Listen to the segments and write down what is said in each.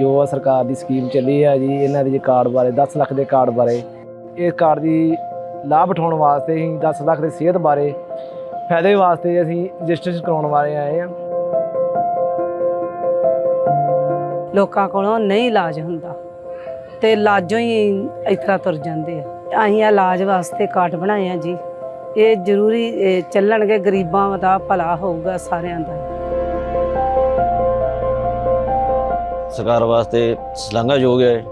ਜੋ ਆ ਸਰਕਾਰ ਦੀ ਸਕੀਮ ਚੱਲੀ ਆ ਜੀ, ਇਹਨਾਂ ਦੇ ਕਾਰਡ ਬਾਰੇ 10 ਲੱਖ ਦੇ ਕਾਰਡ ਬਾਰੇ, ਇਹ ਕਾਰਡ ਦੀ ਲਾਭ ਉਠਾਉਣ ਵਾਸਤੇ ਅਸੀਂ 10 ਲੱਖ ਦੇ ਸਿਹਤ ਬਾਰੇ ਫਾਇਦੇ ਵਾਸਤੇ ਅਸੀਂ ਰਜਿਸਟ੍ਰੇਸ਼ਨ ਕਰਾਉਣ ਵਾਲੇ ਆਏ ਆ। ਲੋਕਾਂ ਕੋਲੋਂ ਨਹੀਂ ਇਲਾਜ ਹੁੰਦਾ ਤੇ ਇਲਾਜੋਂ ਹੀ ਇਸ ਤਰ੍ਹਾਂ ਤੁਰ ਜਾਂਦੇ ਆ। ਅਸੀਂ ਇਲਾਜ ਵਾਸਤੇ ਕਾਰਡ ਬਣਾਏ ਆ ਜੀ। ਇਹ ਜ਼ਰੂਰੀ ਚੱਲਣਗੇ, ਗਰੀਬਾਂ ਦਾ ਭਲਾ ਹੋਊਗਾ ਸਾਰਿਆਂ ਦਾ। ਸਰਕਾਰ ਵਾਸਤੇ ਸ਼ਲਾਘਾਯੋਗ ਹੈ,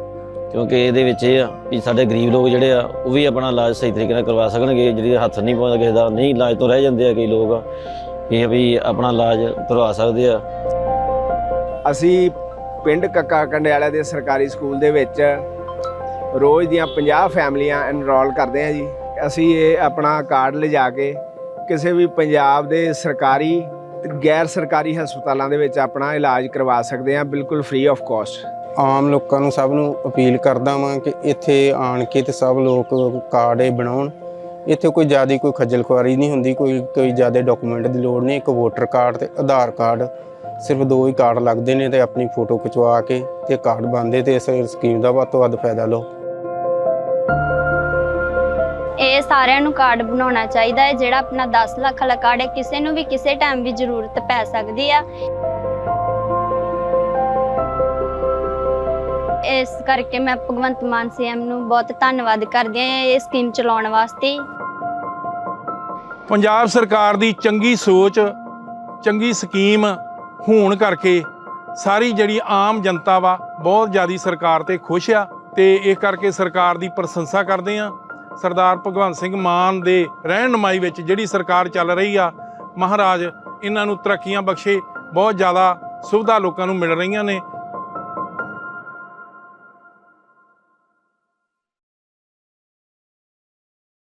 ਕਿਉਂਕਿ ਇਹਦੇ ਵਿੱਚ ਇਹ ਆ ਵੀ ਸਾਡੇ ਗਰੀਬ ਲੋਕ ਜਿਹੜੇ ਆ, ਉਹ ਵੀ ਆਪਣਾ ਇਲਾਜ ਸਹੀ ਤਰੀਕੇ ਨਾਲ ਕਰਵਾ ਸਕਣਗੇ ਜਿਹੜੀ ਹੱਥ ਨਹੀਂ ਪਾਉਂਦਾ ਕਿਸੇ ਦਾ, ਨਹੀਂ ਇਲਾਜ ਤੋਂ ਰਹਿ ਜਾਂਦੇ ਆ ਕਈ ਲੋਕ, ਇਹ ਵੀ ਆਪਣਾ ਇਲਾਜ ਕਰਵਾ ਸਕਦੇ ਆ। ਅਸੀਂ ਪਿੰਡ ਕੱਕਾ ਕੰਡਿਆਲਾ ਦੇ ਸਰਕਾਰੀ ਸਕੂਲ ਦੇ ਵਿੱਚ ਰੋਜ਼ ਦੀਆਂ 50 ਫੈਮਲੀਆਂ ਐਨਰੋਲ ਕਰਦੇ ਹਾਂ ਜੀ। ਅਸੀਂ ਇਹ ਆਪਣਾ ਕਾਰਡ ਲਿਜਾ ਕੇ ਕਿਸੇ ਵੀ ਪੰਜਾਬ ਦੇ ਸਰਕਾਰੀ ਗੈਰ ਸਰਕਾਰੀ ਹਸਪਤਾਲਾਂ ਦੇ ਵਿੱਚ ਆਪਣਾ ਇਲਾਜ ਕਰਵਾ ਸਕਦੇ ਹਾਂ, ਬਿਲਕੁਲ ਫ੍ਰੀ ਆਫ ਕਾਸਟ ਆਮ ਲੋਕਾਂ ਨੂੰ ਸਭ ਨੂੰ ਅਪੀਲ ਕਰਦਾ ਵਾਂ ਕਿ ਇੱਥੇ ਆਣ ਕੇ ਤੇ ਸਭ ਲੋਕ ਕਾਰਡ ਇਹ ਬਣਾਉਣ। ਇੱਥੇ ਕੋਈ ਜ਼ਿਆਦਾ ਕੋਈ ਖੱਜਲ ਖੁਆਰੀ ਨਹੀਂ ਹੁੰਦੀ, ਕੋਈ ਕੋਈ ਜ਼ਿਆਦਾ ਡਾਕੂਮੈਂਟ ਦੀ ਲੋੜ ਨਹੀਂ, ਇੱਕ ਵੋਟਰ ਕਾਰਡ ਤੇ ਆਧਾਰ ਕਾਰਡ ਸਿਰਫ ਦੋ ਹੀ ਕਾਰਡ ਲੱਗਦੇ ਨੇ ਤੇ ਆਪਣੀ ਫੋਟੋ ਖਿਚਵਾ ਕੇ ਤੇ ਕਾਰਡ ਬਣਦੇ ਤੇ ਇਸ ਸਕੀਮ ਦਾ ਵੱਧ ਤੋਂ ਵੱਧ ਫਾਇਦਾ ਲਓ। ਇਹ ਸਾਰਿਆਂ ਨੂੰ ਕਾਰਡ ਬਣਾਉਣਾ ਚਾਹੀਦਾ ਹੈ, ਜਿਹੜਾ ਆਪਣਾ 10 ਲੱਖ ਵਾਲਾ ਕਾਰਡ ਹੈ, ਕਿਸੇ ਨੂੰ ਵੀ ਕਿਸੇ ਟਾਈਮ ਵੀ ਜ਼ਰੂਰਤ ਪੈ ਸਕਦੀ ਆ। ਇਸ ਕਰਕੇ ਮੈਂ ਭਗਵੰਤ ਮਾਨ ਸੀਐਮ ਨੂੰ ਬਹੁਤ ਧੰਨਵਾਦ ਕਰਦੀ ਹਾਂ ਇਹ ਸਕੀਮ ਚਲਾਉਣ ਵਾਸਤੇ। ਪੰਜਾਬ ਸਰਕਾਰ ਦੀ ਚੰਗੀ ਸੋਚ, ਚੰਗੀ ਸਕੀਮ ਹੋਣ ਕਰਕੇ ਸਾਰੀ ਜਿਹੜੀ ਆਮ ਜਨਤਾ ਵਾ, ਬਹੁਤ ਜ਼ਿਆਦੀ ਸਰਕਾਰ ਤੇ ਖੁਸ਼ ਆ ਤੇ ਇਹ ਕਰਕੇ ਸਰਕਾਰ ਦੀ ਪ੍ਰਸ਼ੰਸਾ ਕਰਦੇ ਆ ਸਰਦਾਰ ਭਗਵੰਤ ਸਿੰਘ ਮਾਨ ਦੇ ਰਹਿਨਮਾਈ ਵਿੱਚ ਜਿਹੜੀ ਸਰਕਾਰ ਚੱਲ ਰਹੀ ਆ, ਮਹਾਰਾਜ ਇਹਨਾਂ ਨੂੰ ਤਰੱਕੀਆਂ ਬਖਸ਼ੇ, ਬਹੁਤ ਜ਼ਿਆਦਾ ਸੁਵਿਧਾ ਲੋਕਾਂ ਨੂੰ ਮਿਲ ਰਹੀਆਂ ਨੇ।